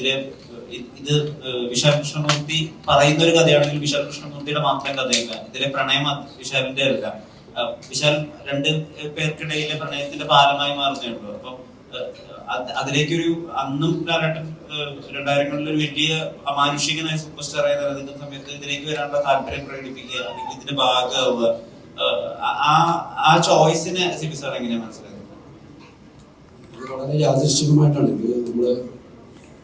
ഇതിലെ ഇത് ഏഹ്, വിശാൽ കൃഷ്ണമൂർത്തി പറയുന്ന ഒരു കഥയാണെങ്കിൽ വിശാൽ കൃഷ്ണമൂർത്തിയുടെ മാത്രം കഥയല്ല ഇതിലെ പ്രണയം വിശാലിന്റെ അല്ല. വിശാൽ രണ്ട് പേർക്കിടയിലെ പ്രണയത്തിന്റെ പാലമായി മാറുന്നേ ഉള്ളൂ. അപ്പം അതിലേക്കൊരു അന്നും കാലഘട്ടം രണ്ടായിരങ്ങളിൽ ഒരു വലിയ അമാനുഷികനായ സൂപ്പർ സ്റ്റാർ ആയ നിലനിൽക്കുന്ന സമയത്ത് ഇതിലേക്ക് വരാനുള്ള താല്പര്യം പ്രകടിപ്പിക്കുക അല്ലെങ്കിൽ ഇതിന്റെ ഭാഗമാവുക ആ ആ ചോയ്സിനെ സിബി സാർ എങ്ങനെയാണ് മനസ്സിലാക്കുന്നത് വളരെ യാദൃശ്ചികമായിട്ടാണ്. ഇത് നമ്മൾ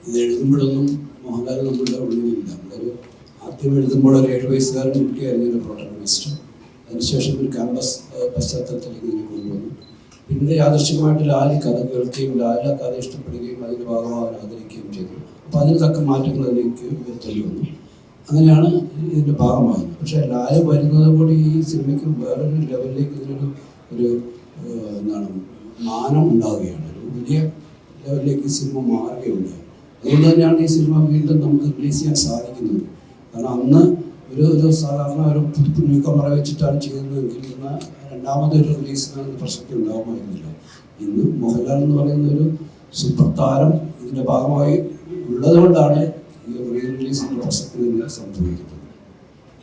ഇത് എഴുതുമ്പോഴൊന്നും മോഹൻലാൽ നമ്മളുടെ ഉള്ളിലില്ല. നമ്മളൊരു ആദ്യം എഴുതുമ്പോൾ ഒരു ഏഴ് വയസ്സുകാരൻ കുട്ടിയായിരുന്നു എന്റെ പ്രോട്ടോണിസ്റ്റ് അതിനുശേഷം ഒരു ക്യാമ്പസ് പശ്ചാത്തലത്തിലേക്ക് ഇതിനെ കൊണ്ടുവന്നു. പിന്നീട് യാദൃശ്യമായിട്ട് ലാലി കഥ കേൾക്കുകയും ലാലി ആ കഥ ഇഷ്ടപ്പെടുകയും അതിന്റെ ഭാഗമാകാൻ ആഗ്രഹിക്കുകയും ചെയ്തു. അപ്പോൾ അതിന് തക്ക മാറ്റങ്ങൾ അതിലേക്ക് വരുത്തേണ്ടി വന്നു. അങ്ങനെയാണ് ഇതിന്റെ ഭാഗമാകുന്നത് പക്ഷേ ലാൽ വരുന്നത് ഈ സിനിമയ്ക്ക് വേറൊരു ലെവലിലേക്ക് ഇതിനൊരു ഒരു എന്താണ് മാനം ഉണ്ടാവുകയാണ്. ഒരു വലിയ ലെവലിലേക്ക് ഈ സിനിമ മാറുകയുണ്ടായി. അതുകൊണ്ട് തന്നെയാണ് ഈ സിനിമ വീണ്ടും നമുക്ക് റിലീസ് ചെയ്യാൻ സാധിക്കുന്നത്. കാരണം അന്ന് ഒരു ഒരു സാധാരണ ഒരു ന്യൂക്കമറ വെച്ചിട്ടാണ് ചെയ്യുന്നതെങ്കിൽ ഇന്ന് രണ്ടാമതൊരു റിലീസിന് പ്രസക്തി ഉണ്ടാകുമായിരുന്നില്ല. ഇന്ന് മോഹൻലാൽ എന്ന് പറയുന്ന ഒരു സൂപ്പർ താരം ഇതിന്റെ ഭാഗമായി ഉള്ളതുകൊണ്ടാണ് ഈ റീ റിലീസിന്റെ പ്രസക്തി തന്നെ സംഭവിക്കുന്നത്.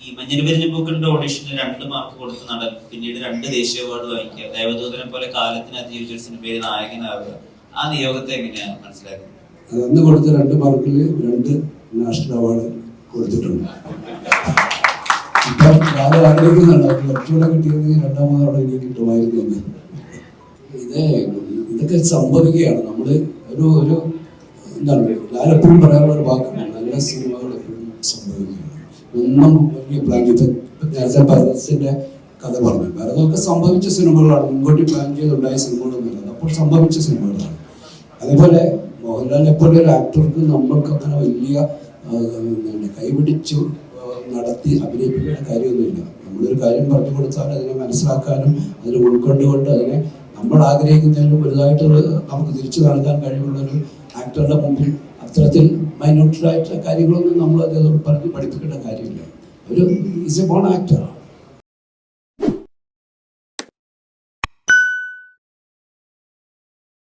ഈ മഞ്ഞിന് പെരിഞ്ഞ പൂക്കളുടെ ഓഡിഷന് രണ്ട് മാർക്ക് കൊടുത്ത നടൻ പിന്നീട് രണ്ട് ദേശീയ അവാർഡ് വാങ്ങിക്കുക. ദേവദൂതനെ പോലെ കാലത്തിന് അതിജീവിച്ച ഒരു സിനിമയിൽ നായകനാവുക. ആ നിയോഗത്തെ എങ്ങനെയാണ് മനസ്സിലാക്കുന്നത്? അന്ന് കൊടുത്ത രണ്ട് മാർക്കിൽ രണ്ട് നാഷണൽ അവാർഡ് കൊടുത്തിട്ടുണ്ട്. ഇപ്പം ഞാൻ ആഗ്രഹിക്കുന്നുണ്ട്. അത് കുറച്ചുകൂടെ കിട്ടിയിരുന്നെങ്കിൽ രണ്ടാമത് അവിടെ എനിക്ക് കിട്ടുമായിരുന്നു ഇത് ഇതൊക്കെ സംഭവിക്കുകയാണ്. നമ്മൾ ഒരു ഒരു എന്താണ് ഞാനെപ്പോഴും പറയാനുള്ള ഒരു വാക്കുണ്ട് നല്ല സിനിമകൾ എപ്പോഴും സംഭവിക്കുകയാണ്. ഒന്നും വലിയ പ്ലാൻ ഇപ്പം നേരത്തെ ഭരതത്തിന്റെ കഥ പറഞ്ഞു. ഭരതമൊക്കെ സംഭവിച്ച സിനിമകളാണ്. മുൻകൂട്ടി പ്ലാൻ ചെയ്തുണ്ടായ സിനിമകളൊന്നുമില്ല. അപ്പോൾ സംഭവിച്ച സിനിമകളാണ്. അതേപോലെ മോഹൻലാലിനെ പോലെ ഒരു ആക്ടർക്ക് നമ്മൾക്ക് അങ്ങനെ വലിയ കൈപിടിച്ച് നടത്തി അഭിനയിപ്പിക്കേണ്ട കാര്യമൊന്നുമില്ല. നമ്മളൊരു കാര്യം പറഞ്ഞു കൊടുത്താൽ അതിനെ മനസ്സിലാക്കാനും അതിനെ ഉൾക്കൊണ്ടുകൊണ്ട് അതിനെ നമ്മൾ ആഗ്രഹിക്കുന്നതിലും വലുതായിട്ട് നമുക്ക് തിരിച്ചു നടക്കാൻ കഴിവുള്ള ഒരു ആക്ടറുടെ മുമ്പിൽ അത്തരത്തിൽ മൈന്യൂട്ടറായിട്ട് കാര്യങ്ങളൊന്നും നമ്മൾ അതേ പറഞ്ഞ് പഠിപ്പിക്കേണ്ട കാര്യമില്ല. ഒരു ഈസ് എ ബോൺ ആക്ടർ